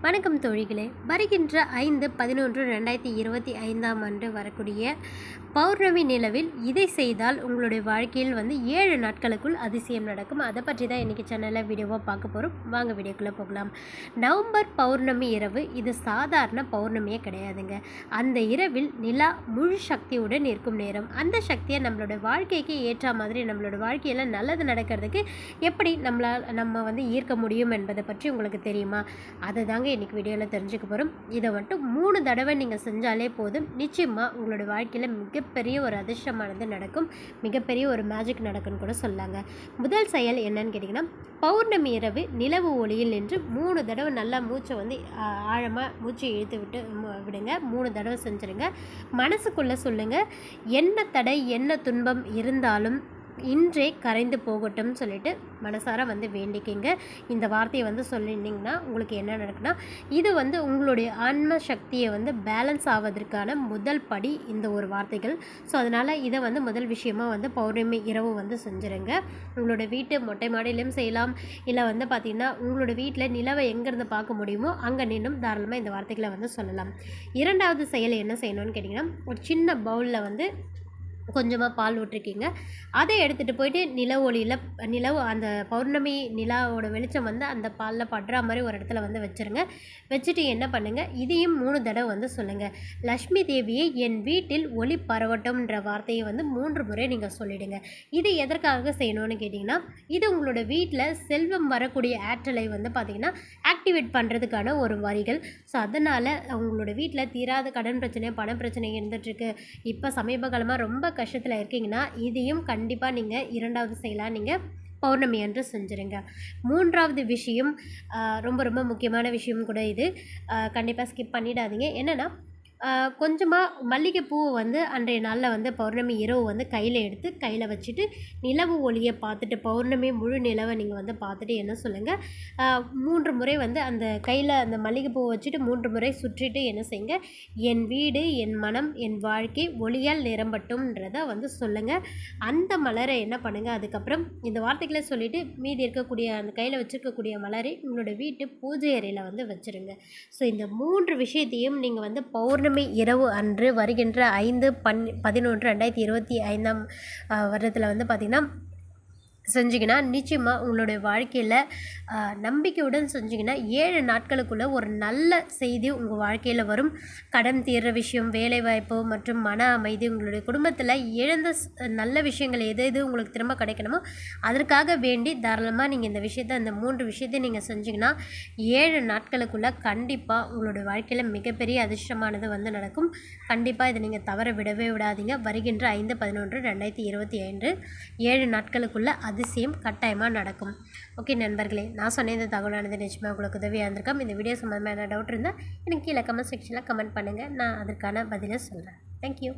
வணக்கம் தோழிகளே. வருகின்ற ஐந்து பதினொன்று ரெண்டாயிரத்தி இருபத்தி ஐந்தாம் ஆண்டு வரக்கூடிய பௌர்ணமி நிலவில் இதை செய்தால் உங்களுடைய வாழ்க்கையில் வந்து ஏழு நாட்களுக்குள் அதிசயம் நடக்கும். அதை பற்றி தான் இன்றைக்கி சேனலில் வீடியோவாக பார்க்க போகிறோம் வாங்க வீடியோக்குள்ளே போகலாம். நவம்பர் பௌர்ணமி இரவு இது சாதாரண பௌர்ணமியே கிடையாதுங்க. அந்த இரவில் நிலா முழு சக்தியுடன் இருக்கும் நேரம். அந்த சக்தியை நம்மளோட வாழ்க்கைக்கு ஏற்ற மாதிரி நம்மளோட வாழ்க்கையில் நல்லது நடக்கிறதுக்கு எப்படி நம்மளால் நம்ம வந்து ஈர்க்க முடியும் என்பதை பற்றி உங்களுக்கு தெரியுமா? அதை தாங்க இன்றைக்கி வீடியோவில் தெரிஞ்சுக்க போகிறோம் இதை மட்டும் மூணு தடவை நீங்கள் செஞ்சாலே போதும். நிச்சயமாக உங்களோட வாழ்க்கையில் மிகப்பெரிய ஒரு அதிர்ஷ்டமானது நடக்கும். மிகப்பெரிய ஒரு மேஜிக் நடக்கும்னு கூட சொல்லாங்க. முதல் செயல் என்னன்னு கேட்டிங்கன்னா பௌர்ணமி இரவு நிலவு ஒளியில் நின்று மூணு தடவை நல்லா மூச்சை வந்து ஆழமாக மூச்சை இழுத்து விட்டு விடுங்க. மூணு தடவை செஞ்சுருங்க. மனசுக்குள்ளே சொல்லுங்கள் என்ன தடை என்ன துன்பம் இருந்தாலும் இன்றே கரைந்து போகட்டும்னு சொல்லிட்டு மனசார வந்து வேண்டிக்கிங்க. இந்த வார்த்தையை வந்து சொல்லியிருந்தீங்கன்னா உங்களுக்கு என்ன நடக்குன்னா இது வந்து உங்களுடைய ஆன்ம சக்தியை வந்து பேலன்ஸ் ஆவதற்கான முதல் படி இந்த ஒரு வார்த்தைகள். ஸோ அதனால் இதை வந்து முதல் விஷயமா வந்து பௌர்ணமி இரவு வந்து செஞ்சுருங்க. உங்களோட வீட்டு மொட்டை மாடியிலையும் செய்யலாம். இல்லை வந்து பார்த்திங்கன்னா உங்களோட வீட்டில் நிலவை எங்கேருந்து பார்க்க முடியுமோ அங்கே நின்றும் தாராளமாக இந்த வார்த்தைகளை வந்து சொல்லலாம். இரண்டாவது செயல் என்ன செய்யணும்னு கேட்டிங்கன்னா ஒரு சின்ன பவுலில் வந்து கொஞ்சமாக பால் விட்டுருக்கீங்க. அதை எடுத்துகிட்டு போயிட்டு நில ஒளியில் நிலவு அந்த பௌர்ணமி நிலாவோட வெளிச்சம் வந்து அந்த பாலில் படுற மாதிரி ஒரு இடத்துல வந்து வச்சுருங்க. வச்சுட்டு என்ன பண்ணுங்கள் இதையும் மூணு தடவை வந்து சொல்லுங்கள் லக்ஷ்மி தேவியை என் வீட்டில் ஒளி பரவட்டும்ன்ற வார்த்தையை வந்து மூன்று முறை நீங்கள் சொல்லிவிடுங்க இது எதற்காக செய்யணும்னு கேட்டிங்கன்னா இது உங்களோட வீட்டில் செல்வம் வரக்கூடிய ஆற்றலை வந்து பார்த்திங்கன்னா ஆக்டிவேட் பண்ணுறதுக்கான ஒரு வரிகள். ஸோ அதனால் உங்களோட வீட்டில் தீராத கடன் பிரச்சனை பண பிரச்சனை இருந்துகிட்ருக்கு இப்போ சமீப காலமாக ரொம்ப கஷ்டத்தில் இருக்கீங்கன்னா இதையும் கண்டிப்பாக நீங்கள் இரண்டாவது செயலாக நீங்கள் பௌர்ணமி அன்று செஞ்சுருங்க. மூன்றாவது விஷயம் ரொம்ப ரொம்ப முக்கியமான விஷயம் கூட இது. கண்டிப்பாக ஸ்கிப் பண்ணிடாதீங்க. என்னென்னா கொஞ்சமாக மல்லிகைப்பூவை வந்து அன்றைய நாளில் வந்து பௌர்ணமி இரவு வந்து கையில் எடுத்து கையில் வச்சுட்டு நிலவு ஒளியை பார்த்துட்டு பௌர்ணமி முழு நிலவை நீங்கள் வந்து பார்த்துட்டு என்ன சொல்லுங்கள் மூன்று முறை வந்து அந்த கையில் அந்த மல்லிகைப்பூவை வச்சுட்டு மூன்று முறை சுற்றிட்டு என்ன செய்யுங்க? என் வீடு என் மனம் என் வாழ்க்கை ஒளியால் நிரம்பட்டும்ன்றத வந்து சொல்லுங்கள் அந்த மலரை என்ன பண்ணுங்கள் அதுக்கப்புறம் இந்த வார்த்தைகளை சொல்லிவிட்டு மீதி இருக்கக்கூடிய அந்த கையில் வச்சுருக்கக்கூடிய மலரை உங்களோட வீட்டு பூஜை அறையில் வந்து வச்சுருங்க. ஸோ இந்த மூன்று விஷயத்தையும் நீங்கள் வந்து பௌர்ணமி இரவு அன்று வருகின்ற ஐந்து பன் பதினொன்று ரெண்டாயிரத்தி இருபத்தி ஐந்தாம் வருடத்தில் வந்து பார்த்திங்கன்னா செஞ்சிங்கன்னா நிச்சயமாக உங்களுடைய வாழ்க்கையில் நம்பிக்கையுடன் செஞ்சிங்கன்னா ஏழு நாட்களுக்குள்ளே ஒரு நல்ல செய்தி உங்கள் வாழ்க்கையில் வரும். கடன் தீர்ற விஷயம் வேலைவாய்ப்பு மற்றும் மன அமைதி உங்களுடைய குடும்பத்தில் இழந்த நல்ல விஷயங்கள் எது எது உங்களுக்கு திரும்ப கிடைக்கணுமோ அதற்காக வேண்டி தாராளமாக நீங்கள் இந்த விஷயத்தை அந்த மூன்று விஷயத்தை நீங்கள் செஞ்சிங்கன்னா ஏழு நாட்களுக்குள்ளே கண்டிப்பாக உங்களுடைய வாழ்க்கையில் மிகப்பெரிய அதிர்ஷ்டமானது வந்து நடக்கும். கண்டிப்பாக இதை நீங்கள் தவற விடவே விடாதீங்க. வருகின்ற ஐந்து பதினொன்று ரெண்டாயிரத்தி இருபத்தி ஐந்து ஏழு நாட்களுக்குள்ள அதிசயம் கட்டாயமாக நடக்கும். ஓகே நண்பர்களே நான் சொன்ன இந்த தகவலானது நிச்சயமாக உங்களுக்கு உதவியாக இருந்திருக்கும். இந்த வீடியோ சம்மந்தமாக என்ன டவுட் இருந்தால் எனக்கு கீழே கமெண்ட் செக்ஷனில் கமெண்ட் பண்ணுங்கள் நான் அதற்கான பதிலை சொல்கிறேன் தேங்க்யூ